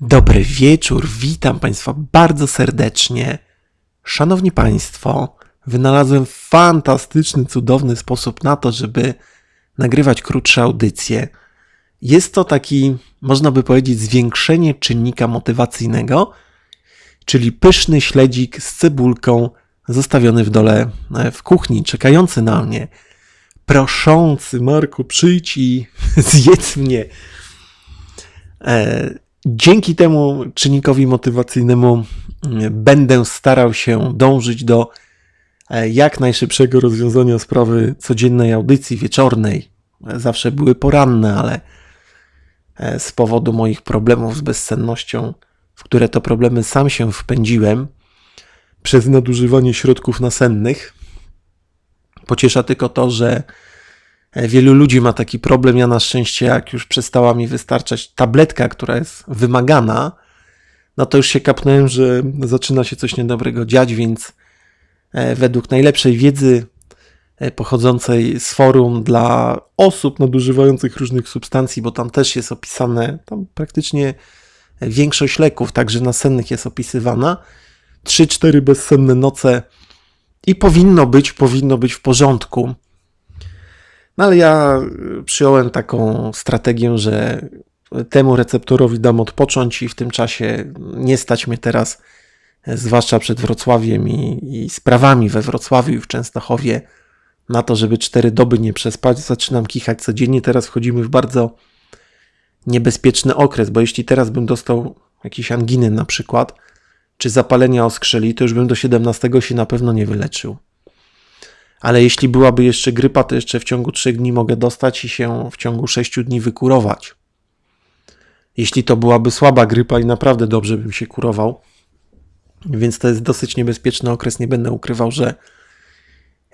Dobry wieczór, witam Państwa bardzo serdecznie. Szanowni Państwo, wynalazłem fantastyczny, cudowny sposób na to, żeby nagrywać krótsze audycje. Jest to taki, można by powiedzieć, zwiększenie czynnika motywacyjnego, czyli pyszny śledzik z cebulką zostawiony w dole e, w kuchni, czekający na mnie, proszący, Marku, przyjdź i zjedz mnie. E, Dzięki temu czynnikowi motywacyjnemu mm, będę starał się dążyć do e, jak najszybszego rozwiązania sprawy codziennej audycji wieczornej. Zawsze były poranne, ale e, z powodu moich problemów z bezsennością, w które to problemy sam się wpędziłem, przez nadużywanie środków nasennych, pociesza tylko to, że Wielu ludzi ma taki problem. Ja na szczęście, jak już przestała mi wystarczać tabletka, która jest wymagana, no to już się kapnąłem, że zaczyna się coś niedobrego dziać, więc e, według najlepszej wiedzy e, pochodzącej z forum dla osób nadużywających różnych substancji, bo tam też jest opisane, tam praktycznie większość leków, także nasennych jest opisywana. 3-4 bezsenne noce i powinno być, powinno być w porządku. No ale ja y, przyjąłem taką strategię, że temu receptorowi dam odpocząć i w tym czasie nie stać mnie teraz, e, zwłaszcza przed Wrocławiem i, i sprawami we Wrocławiu i w Częstochowie, na to, żeby cztery doby nie przespać. Zaczynam kichać codziennie. Teraz wchodzimy w bardzo niebezpieczny okres, bo jeśli teraz bym dostał jakieś anginy na przykład, czy zapalenia oskrzeli, to już bym do 17 się na pewno nie wyleczył ale jeśli byłaby jeszcze grypa, to jeszcze w ciągu 3 dni mogę dostać i się w ciągu 6 dni wykurować. Jeśli to byłaby słaba grypa i naprawdę dobrze bym się kurował, więc to jest dosyć niebezpieczny okres, nie będę ukrywał, że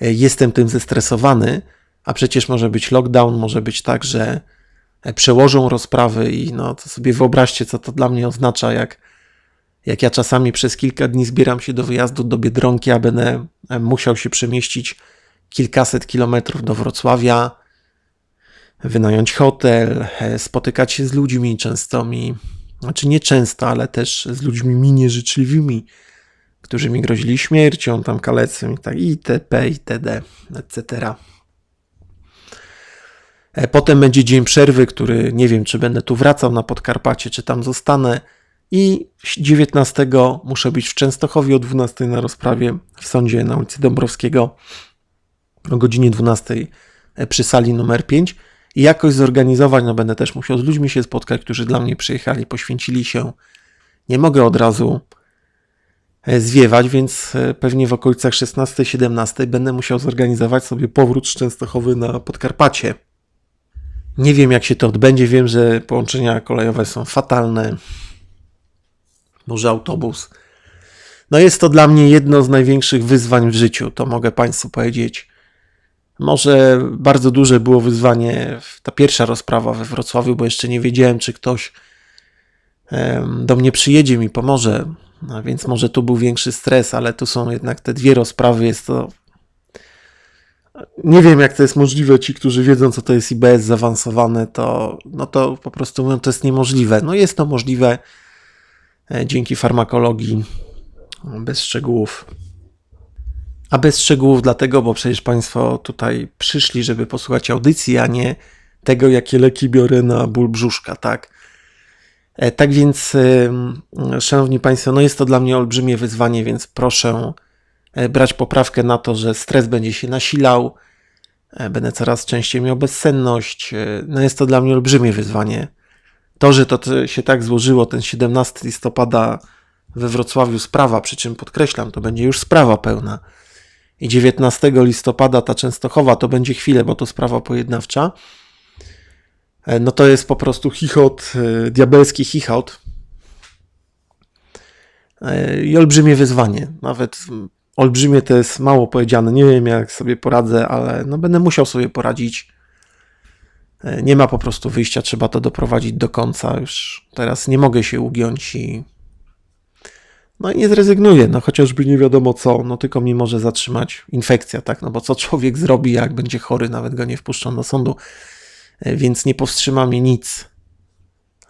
e, jestem tym zestresowany, a przecież może być lockdown, może być tak, że e, przełożą rozprawy i no to sobie wyobraźcie, co to dla mnie oznacza, jak, jak ja czasami przez kilka dni zbieram się do wyjazdu do Biedronki, a będę e, musiał się przemieścić kilkaset kilometrów do Wrocławia, wynająć hotel, e, spotykać się z ludźmi często mi, znaczy nie często, ale też z ludźmi mi nieżyczliwymi, którzy mi grozili śmiercią, tam kalecem i tak itp., itd., etc. E, Potem będzie dzień przerwy, który nie wiem, czy będę tu wracał na Podkarpacie, czy tam zostanę. I 19 muszę być w Częstochowie o 12 na rozprawie w sądzie na ulicy Dąbrowskiego o godzinie 12 e, przy sali numer 5 i jakoś zorganizować, no będę też musiał z ludźmi się spotkać, którzy dla mnie przyjechali, poświęcili się. Nie mogę od razu e, zwiewać, więc e, pewnie w okolicach 16-17 będę musiał zorganizować sobie powrót z Częstochowy na Podkarpacie. Nie wiem, jak się to odbędzie. Wiem, że połączenia kolejowe są fatalne. Może autobus. No jest to dla mnie jedno z największych wyzwań w życiu, to mogę Państwu powiedzieć. Może bardzo duże było wyzwanie ta pierwsza rozprawa we Wrocławiu, bo jeszcze nie wiedziałem, czy ktoś do mnie przyjedzie, mi pomoże. A więc może tu był większy stres, ale tu są jednak te dwie rozprawy. Jest to. Nie wiem, jak to jest możliwe. Ci, którzy wiedzą, co to jest IBS zaawansowane, to, no to po prostu mówią, to jest niemożliwe. No jest to możliwe e, dzięki farmakologii, bez szczegółów. A bez szczegółów dlatego, bo przecież Państwo tutaj przyszli, żeby posłuchać audycji, a nie tego, jakie leki biorę na ból brzuszka, tak? E, Tak więc, Szanowni Państwo, no jest to dla mnie olbrzymie wyzwanie, więc proszę e, brać poprawkę na to, że stres będzie się nasilał, e, będę coraz częściej miał bezsenność. No jest to dla mnie olbrzymie wyzwanie. To, że to się tak złożyło, ten 17 listopada we Wrocławiu sprawa, przy czym podkreślam, to będzie już sprawa pełna. I 19 listopada ta Częstochowa to będzie chwilę, bo to sprawa pojednawcza. E, No to jest po prostu chichot, e, diabelski chichot. E, I olbrzymie wyzwanie. Nawet olbrzymie to jest mało powiedziane. Nie wiem, jak sobie poradzę, ale no będę musiał sobie poradzić. Nie ma po prostu wyjścia, trzeba to doprowadzić do końca. Już teraz nie mogę się ugiąć i. No i nie zrezygnuję, no chociażby nie wiadomo co, no tylko mnie może zatrzymać infekcja, tak? No bo co człowiek zrobi, jak będzie chory, nawet go nie wpuszczą do sądu, E, więc nie powstrzyma mnie nic.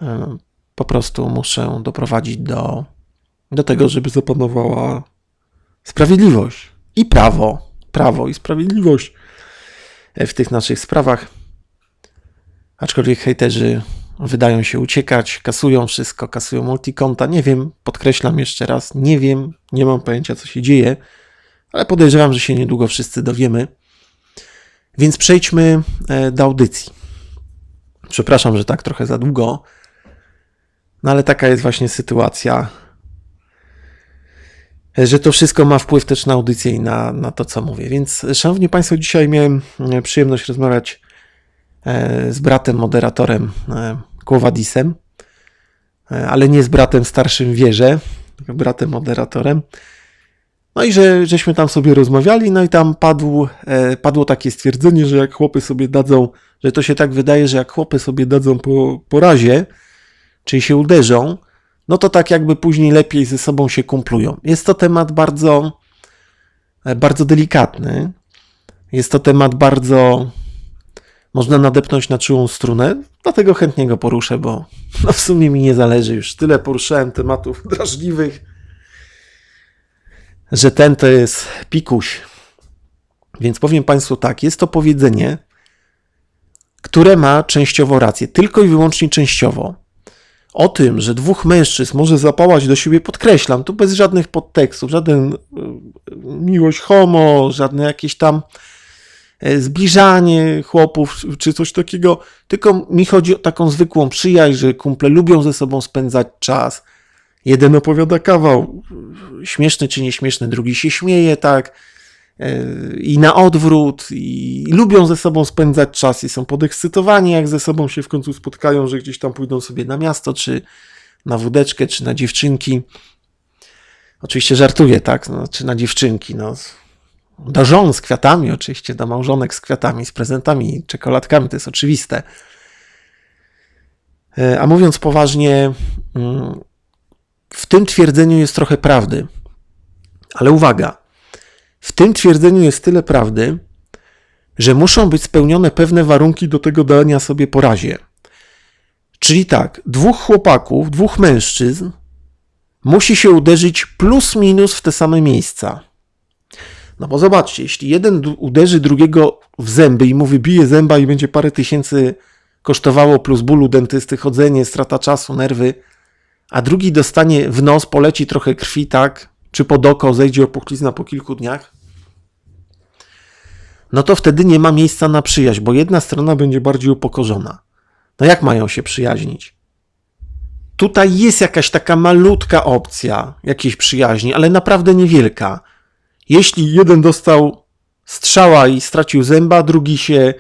E, po prostu muszę doprowadzić do, do tego, żeby zapanowała sprawiedliwość i prawo. Prawo i sprawiedliwość w tych naszych sprawach. Aczkolwiek hejterzy wydają się uciekać, kasują wszystko, kasują multikonta. Nie wiem, podkreślam jeszcze raz, nie wiem, nie mam pojęcia, co się dzieje, ale podejrzewam, że się niedługo wszyscy dowiemy. Więc przejdźmy e, do audycji. Przepraszam, że tak trochę za długo, no ale taka jest właśnie sytuacja, że to wszystko ma wpływ też na audycję i na, na to, co mówię. Więc, Szanowni Państwo, dzisiaj miałem e, przyjemność rozmawiać z bratem, moderatorem Kłowadisem, ale nie z bratem starszym tylko bratem moderatorem. No i że, żeśmy tam sobie rozmawiali, no i tam padł, e, padło takie stwierdzenie, że jak chłopy sobie dadzą, że to się tak wydaje, że jak chłopy sobie dadzą po, po razie, czyli się uderzą, no to tak jakby później lepiej ze sobą się kumplują. Jest to temat bardzo, e, bardzo delikatny. Jest to temat bardzo, można nadepnąć na czułą strunę, dlatego chętnie go poruszę, bo no w sumie mi nie zależy już. Tyle poruszałem tematów drażliwych że ten to jest pikuś. Więc powiem Państwu tak, jest to powiedzenie, które ma częściowo rację, tylko i wyłącznie częściowo. O tym, że dwóch mężczyzn może zapałać do siebie, podkreślam, tu bez żadnych podtekstów, żaden e, miłość homo, żadne jakieś tam zbliżanie chłopów czy coś takiego, tylko mi chodzi o taką zwykłą przyjaźń, że kumple lubią ze sobą spędzać czas, Jeden opowiada kawał, śmieszny czy nieśmieszny, drugi się śmieje, tak. E, I na odwrót, i, i lubią ze sobą spędzać czas i są podekscytowani, jak ze sobą się w końcu spotkają, że gdzieś tam pójdą sobie na miasto, czy na wódeczkę, czy na dziewczynki. Oczywiście żartuję, tak? No, czy na dziewczynki, no. Do żon z kwiatami, oczywiście, do małżonek z kwiatami, z prezentami, czekoladkami, to jest oczywiste. E, a mówiąc poważnie, mm, w tym twierdzeniu jest trochę prawdy. Ale uwaga, w tym twierdzeniu jest tyle prawdy, że muszą być spełnione pewne warunki do tego dania sobie porazie. Czyli tak, dwóch chłopaków, dwóch mężczyzn musi się uderzyć plus minus w te same miejsca. No bo zobaczcie, jeśli jeden uderzy drugiego w zęby i mu wybije zęba i będzie parę tysięcy kosztowało plus bólu dentysty, chodzenie, strata czasu, nerwy, a drugi dostanie w nos, poleci trochę krwi, tak, czy pod oko, zejdzie opuchlizna po kilku dniach, no to wtedy nie ma miejsca na przyjaźń, bo jedna strona będzie bardziej upokorzona. No jak mają się przyjaźnić? Tutaj jest jakaś taka malutka opcja jakiejś przyjaźni, ale naprawdę niewielka. Jeśli jeden dostał strzała i stracił zęba, drugi się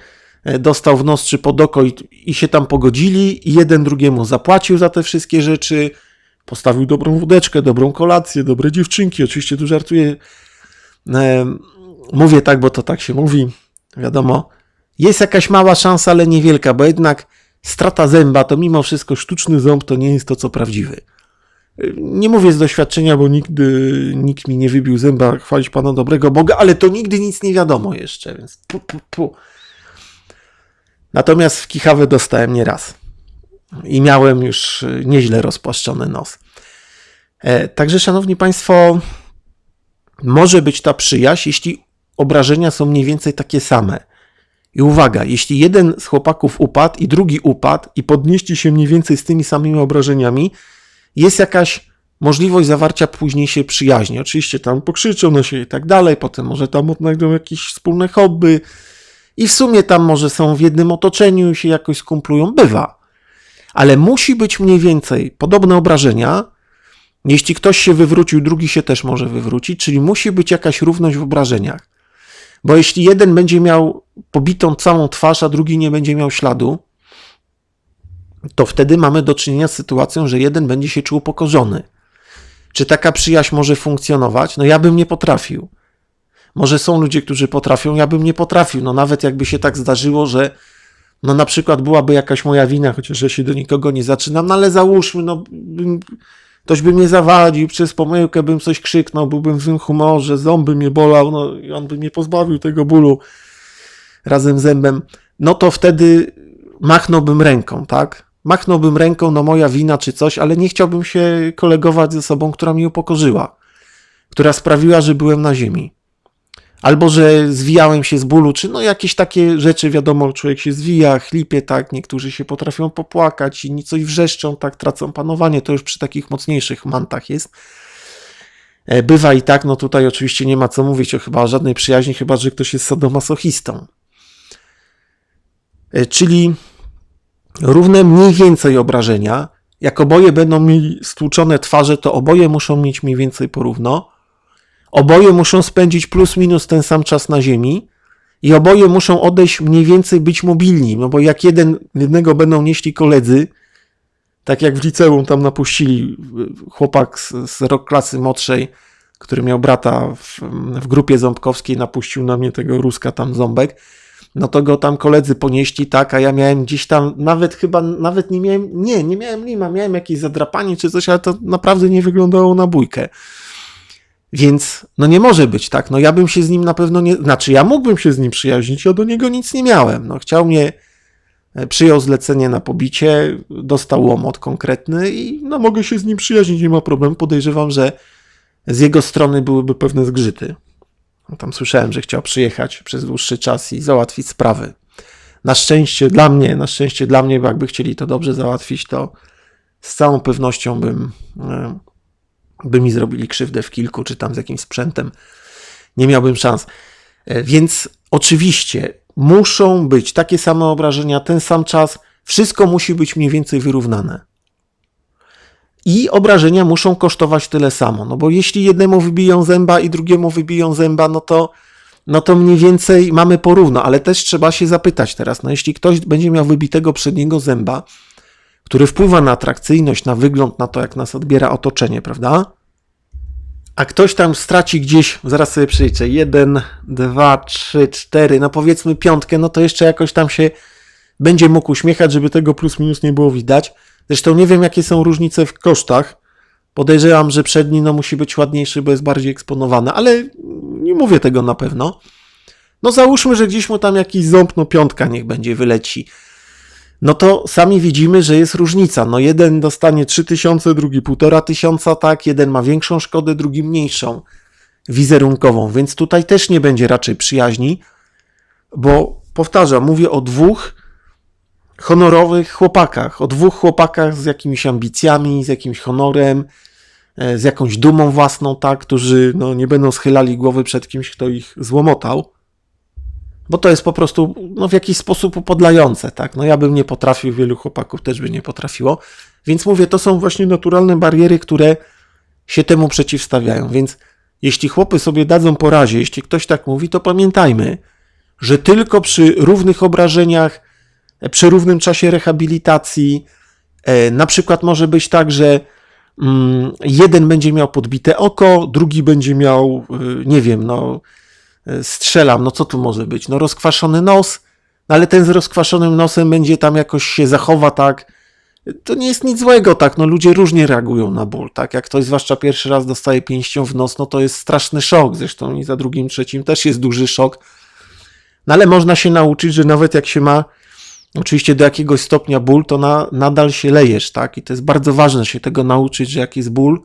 e, dostał w nos czy pod oko i, i się tam pogodzili jeden drugiemu zapłacił za te wszystkie rzeczy, postawił dobrą wódeczkę, dobrą kolację, dobre dziewczynki. Oczywiście tu żartuję. E, mówię tak, bo to tak się mówi. Wiadomo, jest jakaś mała szansa, ale niewielka, bo jednak strata zęba to mimo wszystko sztuczny ząb to nie jest to, co prawdziwy. Nie mówię z doświadczenia, bo nigdy nikt mi nie wybił zęba, chwalić Pana dobrego Boga, ale to nigdy nic nie wiadomo jeszcze, więc pu, pu, pu. Natomiast w kichawę dostałem nieraz i miałem już nieźle rozpłaszczony nos. E, także, szanowni państwo, może być ta przyjaźń, jeśli obrażenia są mniej więcej takie same. I uwaga, jeśli jeden z chłopaków upadł i drugi upadł i podnieśli się mniej więcej z tymi samymi obrażeniami, jest jakaś możliwość zawarcia późniejszej przyjaźni. Oczywiście tam pokrzyczą na siebie i tak dalej, potem może tam odnajdą jakieś wspólne hobby i w sumie tam może są w jednym otoczeniu i się jakoś skumplują. Bywa ale musi być mniej więcej podobne obrażenia. Jeśli ktoś się wywrócił, drugi się też może wywrócić, czyli musi być jakaś równość w obrażeniach. Bo jeśli jeden będzie miał pobitą całą twarz, a drugi nie będzie miał śladu, to wtedy mamy do czynienia z sytuacją, że jeden będzie się czuł pokorzony. Czy taka przyjaźń może funkcjonować? No ja bym nie potrafił. Może są ludzie, którzy potrafią, ja bym nie potrafił. No nawet jakby się tak zdarzyło, że no na przykład byłaby jakaś moja wina, chociaż ja się do nikogo nie zaczynam, no ale załóżmy, no bym, ktoś by mnie zawadził, przez pomyłkę bym coś krzyknął, byłbym w złym humorze, ząb by mnie bolał, no i on by mnie pozbawił tego bólu razem zębem, no to wtedy machnąłbym ręką, tak? Machnąłbym ręką, no moja wina czy coś, ale nie chciałbym się kolegować ze sobą, która mnie upokorzyła, która sprawiła, że byłem na ziemi. Albo że zwijałem się z bólu, czy no jakieś takie rzeczy, wiadomo, człowiek się zwija, chlipie, tak, niektórzy się potrafią popłakać, inni coś wrzeszczą, tak, tracą panowanie, to już przy takich mocniejszych mantach jest. E, Bywa i tak, no tutaj oczywiście nie ma co mówić o chyba żadnej przyjaźni, chyba że ktoś jest sadomasochistą. E, Czyli równe mniej więcej obrażenia. Jak oboje będą mieli stłuczone twarze, to oboje muszą mieć mniej więcej porówno. Oboje muszą spędzić plus minus ten sam czas na ziemi i oboje muszą odejść mniej więcej być mobilni, no bo jak jeden, jednego będą nieśli koledzy, tak jak w liceum tam napuścili y, chłopak z, z rok klasy młodszej, który miał brata w, w grupie ząbkowskiej, napuścił na mnie tego Ruska tam ząbek, no to go tam koledzy ponieśli, tak, a ja miałem gdzieś tam, nawet chyba, nawet nie miałem, nie, nie miałem lima, miałem jakieś zadrapanie czy coś, ale to naprawdę nie wyglądało na bójkę. Więc no nie może być, tak? No ja bym się z nim na pewno nie. Znaczy, ja mógłbym się z nim przyjaźnić, ja do niego nic nie miałem. No chciał mnie, e, przyjął zlecenie na pobicie, dostał łomot konkretny i no mogę się z nim przyjaźnić, nie ma problemu. Podejrzewam, że z jego strony byłyby pewne zgrzyty. No, tam słyszałem, że chciał przyjechać przez dłuższy czas i załatwić sprawy. Na szczęście dla mnie, na szczęście dla mnie, bo jakby chcieli to dobrze załatwić, to z całą pewnością bym. e, by mi zrobili krzywdę w kilku, czy tam z jakimś sprzętem, nie miałbym szans. E, Więc oczywiście muszą być takie same obrażenia, ten sam czas, wszystko musi być mniej więcej wyrównane. I obrażenia muszą kosztować tyle samo, no bo jeśli jednemu wybiją zęba i drugiemu wybiją zęba, no to, no to mniej więcej mamy porówno, ale też trzeba się zapytać teraz, no jeśli ktoś będzie miał wybitego przedniego zęba, który wpływa na atrakcyjność, na wygląd, na to, jak nas odbiera otoczenie, prawda? A ktoś tam straci gdzieś, zaraz sobie przeliczę, jeden, dwa, trzy, cztery, no powiedzmy piątkę, no to jeszcze jakoś tam się będzie mógł uśmiechać, żeby tego plus minus nie było widać. Zresztą nie wiem, jakie są różnice w kosztach. Podejrzewam, że przedni no, musi być ładniejszy, bo jest bardziej eksponowany, ale nie mówię tego na pewno. No załóżmy, że gdzieś mu tam jakiś ząb, no piątka niech będzie, wyleci no to sami widzimy, że jest różnica. No jeden dostanie 3000, drugi 1500, tak, jeden ma większą szkodę, drugi mniejszą wizerunkową, więc tutaj też nie będzie raczej przyjaźni, bo powtarzam, mówię o dwóch honorowych chłopakach, o dwóch chłopakach z jakimiś ambicjami, z jakimś honorem, e, z jakąś dumą własną, tak, którzy no, nie będą schylali głowy przed kimś, kto ich złomotał bo to jest po prostu no, w jakiś sposób upodlające, tak? No ja bym nie potrafił, wielu chłopaków też by nie potrafiło. Więc mówię, to są właśnie naturalne bariery, które się temu przeciwstawiają. Więc jeśli chłopy sobie dadzą po razie, jeśli ktoś tak mówi, to pamiętajmy, że tylko przy równych obrażeniach, przy równym czasie rehabilitacji, e, na przykład może być tak, że mm, jeden będzie miał podbite oko, drugi będzie miał, y, nie wiem, no strzelam, no co tu może być? No rozkwaszony nos, no ale ten z rozkwaszonym nosem będzie tam jakoś się zachowa tak. To nie jest nic złego, tak? No ludzie różnie reagują na ból, tak? Jak ktoś zwłaszcza pierwszy raz dostaje pięścią w nos, no to jest straszny szok. Zresztą i za drugim, trzecim też jest duży szok. No ale można się nauczyć, że nawet jak się ma oczywiście do jakiegoś stopnia ból, to na, nadal się lejesz, tak? I to jest bardzo ważne się tego nauczyć, że jak jest ból,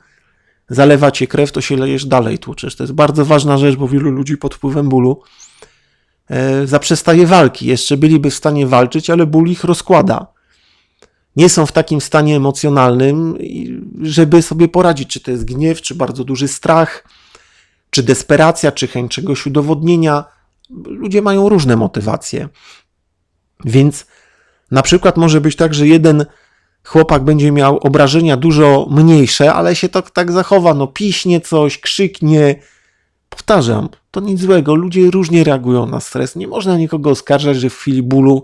zalewa cię krew, to się lejesz dalej, tłuczesz. To jest bardzo ważna rzecz, bo wielu ludzi pod wpływem bólu e, zaprzestaje walki. Jeszcze byliby w stanie walczyć, ale ból ich rozkłada. Nie są w takim stanie emocjonalnym, żeby sobie poradzić, czy to jest gniew, czy bardzo duży strach, czy desperacja, czy chęć czegoś udowodnienia. Ludzie mają różne motywacje. Więc na przykład może być tak, że jeden chłopak będzie miał obrażenia dużo mniejsze, ale się to tak zachowa, no piśnie coś, krzyknie. Powtarzam, to nic złego, ludzie różnie reagują na stres. Nie można nikogo oskarżać, że w chwili bólu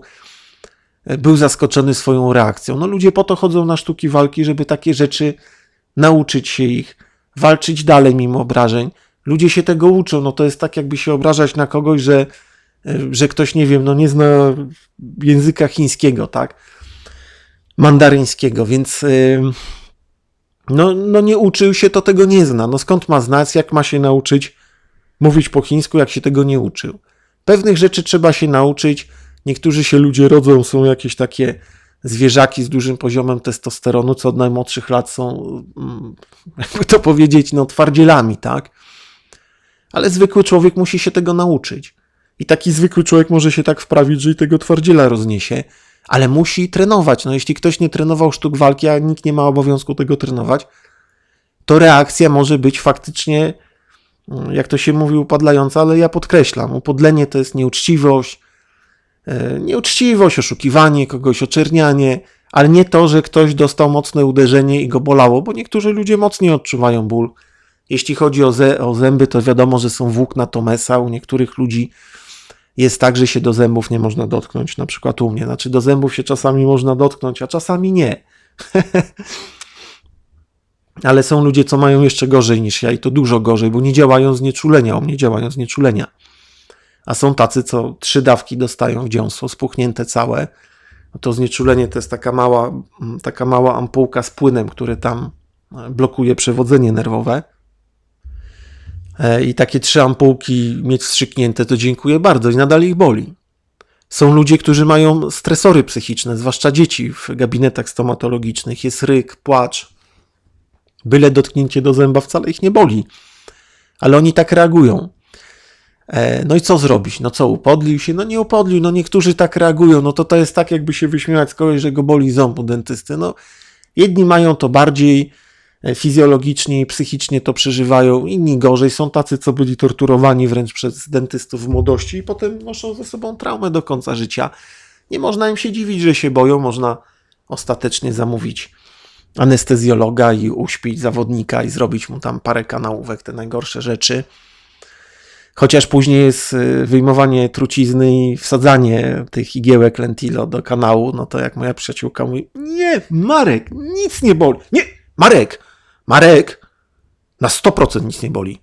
e, był zaskoczony swoją reakcją. No ludzie po to chodzą na sztuki walki, żeby takie rzeczy nauczyć się ich, walczyć dalej mimo obrażeń. Ludzie się tego uczą, no to jest tak jakby się obrażać na kogoś, że, że ktoś, nie wiem, no nie zna języka chińskiego, tak? mandaryńskiego, więc y, no, no nie uczył się, to tego nie zna. No skąd ma znać, jak ma się nauczyć mówić po chińsku, jak się tego nie uczył? Pewnych rzeczy trzeba się nauczyć. Niektórzy się ludzie rodzą, są jakieś takie zwierzaki z dużym poziomem testosteronu, co od najmłodszych lat są, mm, jakby to powiedzieć, no twardzielami, tak? Ale zwykły człowiek musi się tego nauczyć. I taki zwykły człowiek może się tak wprawić, że i tego twardziela rozniesie, ale musi trenować. No jeśli ktoś nie trenował sztuk walki, a nikt nie ma obowiązku tego trenować, to reakcja może być faktycznie, mm, jak to się mówi, upadlająca, ale ja podkreślam, upodlenie to jest nieuczciwość, e, nieuczciwość, oszukiwanie kogoś, oczernianie, ale nie to, że ktoś dostał mocne uderzenie i go bolało, bo niektórzy ludzie mocniej odczuwają ból. Jeśli chodzi o, zęby, to wiadomo, że są włókna Tomesa. U niektórych ludzi jest tak, że się do zębów nie można dotknąć. Na przykład u mnie. Znaczy, do zębów się czasami można dotknąć, a czasami nie. Ale są ludzie, co mają jeszcze gorzej niż ja i to dużo gorzej, bo nie działają z nieczulenia. U mnie działają z nieczulenia. A są tacy, co trzy dawki dostają w dziąsło, spuchnięte całe. No to znieczulenie to jest taka mała, taka mała ampułka z płynem, który tam blokuje przewodzenie nerwowe. E, I takie trzy ampułki mieć wstrzyknięte, to dziękuję bardzo i nadal ich boli. Są ludzie, którzy mają stresory psychiczne, zwłaszcza dzieci w gabinetach stomatologicznych. Jest ryk, płacz. Byle dotknięcie do zęba wcale ich nie boli. Ale oni tak reagują. E, No i co zrobić? No co, upodlił się? No nie upodlił, no niektórzy tak reagują. No to to jest tak, jakby się wyśmiewać z kogoś, że go boli ząb u dentysty. No jedni mają to bardziej fizjologicznie i psychicznie to przeżywają, inni gorzej. Są tacy, co byli torturowani wręcz przez dentystów w młodości i potem noszą ze sobą traumę do końca życia. Nie można im się dziwić, że się boją. Można ostatecznie zamówić anestezjologa i uśpić zawodnika i zrobić mu tam parę kanałówek, te najgorsze rzeczy. Chociaż później jest y, wyjmowanie trucizny i wsadzanie tych igiełek lentilo do kanału, no to jak moja przyjaciółka mówi, nie, Marek, nic nie boli. Nie, Marek, Marek, na 100% nic nie boli.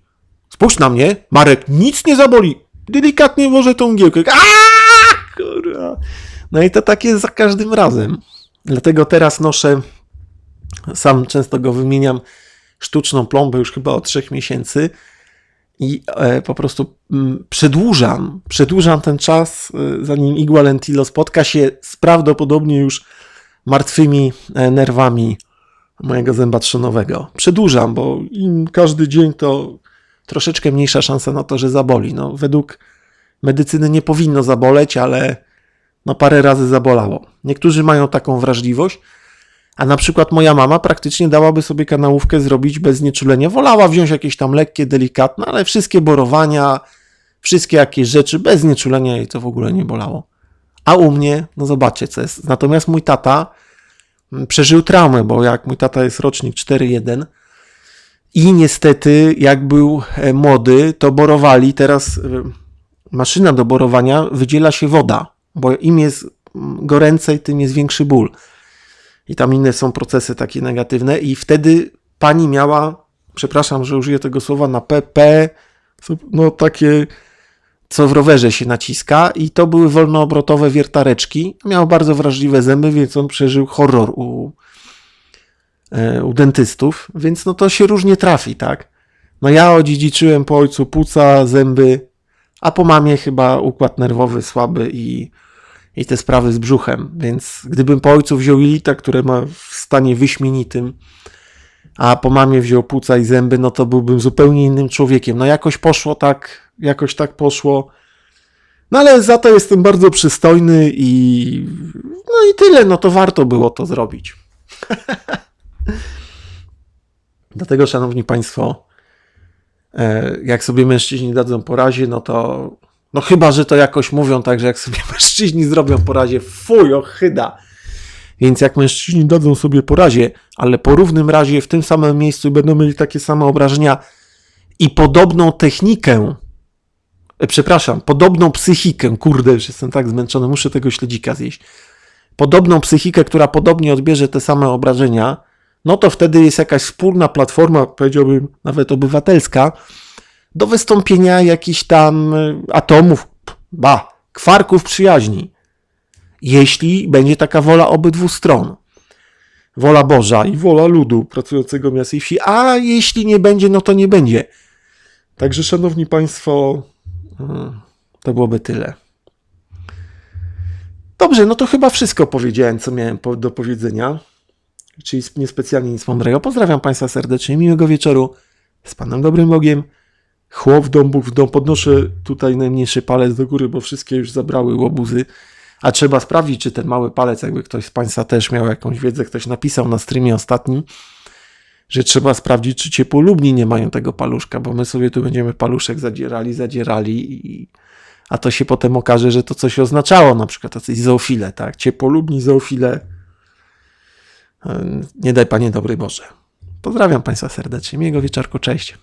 Spójrz na mnie, Marek, nic nie zaboli. Delikatnie włożę tą igiełkę. Aaaa, kurwa. No i to tak jest za każdym razem. Dlatego teraz noszę, sam często go wymieniam, sztuczną plombę już chyba od trzech miesięcy i e, po prostu mm, przedłużam, przedłużam ten czas, e, zanim igła Lentilo spotka się z prawdopodobnie już martwymi e, nerwami mojego zęba trzonowego. Przedłużam, bo im każdy dzień to troszeczkę mniejsza szansa na to, że zaboli. No, według medycyny nie powinno zaboleć, ale no parę razy zabolało. Niektórzy mają taką wrażliwość, a na przykład moja mama praktycznie dałaby sobie kanałówkę zrobić bez znieczulenia. Wolała wziąć jakieś tam lekkie, delikatne, ale wszystkie borowania, wszystkie jakieś rzeczy bez znieczulenia jej to w ogóle nie bolało. A u mnie, no zobaczcie co jest. Natomiast mój tata przeżył traumę, bo jak mój tata jest rocznik 4.1 i niestety jak był e, młody, to borowali. Teraz e, maszyna do borowania wydziela się woda, bo im jest mm, goręcej, tym jest większy ból i tam inne są procesy takie negatywne i wtedy pani miała, przepraszam, że użyję tego słowa, na PP, no takie, co w rowerze się naciska i to były wolnoobrotowe wiertareczki. Miał bardzo wrażliwe zęby, więc on przeżył horror u, e, u dentystów, więc no to się różnie trafi, tak? No ja odziedziczyłem po ojcu płuca, zęby, a po mamie chyba układ nerwowy słaby i i te sprawy z brzuchem. Więc gdybym po ojcu wziął jelita, które ma w stanie wyśmienitym, a po mamie wziął płuca i zęby, no to byłbym zupełnie innym człowiekiem. No jakoś poszło tak, jakoś tak poszło. No ale za to jestem bardzo przystojny i no i tyle, no to warto było to zrobić. Dlatego, szanowni państwo, e, jak sobie mężczyźni dadzą po razie, no to no chyba, że to jakoś mówią tak, że jak sobie mężczyźni zrobią po razie, fuj, ochyda. Więc jak mężczyźni dadzą sobie po razie, ale po równym razie w tym samym miejscu będą mieli takie same obrażenia i podobną technikę, e, przepraszam, podobną psychikę, kurde, już jestem tak zmęczony, muszę tego śledzika zjeść, podobną psychikę, która podobnie odbierze te same obrażenia, no to wtedy jest jakaś wspólna platforma, powiedziałbym nawet obywatelska, do wystąpienia jakichś tam e, atomów, ba, kwarków przyjaźni. Jeśli będzie taka wola obydwu stron. Wola Boża i wola ludu pracującego miasta i wsi, a jeśli nie będzie, no to nie będzie. Także, szanowni państwo, mm, to byłoby tyle. Dobrze, no to chyba wszystko powiedziałem, co miałem do powiedzenia. Czyli niespecjalnie nic mądrego. Pozdrawiam Państwa serdecznie, miłego wieczoru. Z Panem Dobrym Bogiem. Chłop w dom, Bóg w dom. Podnoszę tutaj najmniejszy palec do góry, bo wszystkie już zabrały łobuzy. A trzeba sprawdzić, czy ten mały palec, jakby ktoś z Państwa też miał jakąś wiedzę, ktoś napisał na streamie ostatnim, że trzeba sprawdzić, czy ciepłolubni nie mają tego paluszka, bo my sobie tu będziemy paluszek zadzierali, zadzierali i a to się potem okaże, że to coś oznaczało, na przykład tacy zoofile, tak? Ciepłolubni zoofile. Yy, Nie daj Panie dobry Boże. Pozdrawiam Państwa serdecznie. Miłego wieczorku, cześć.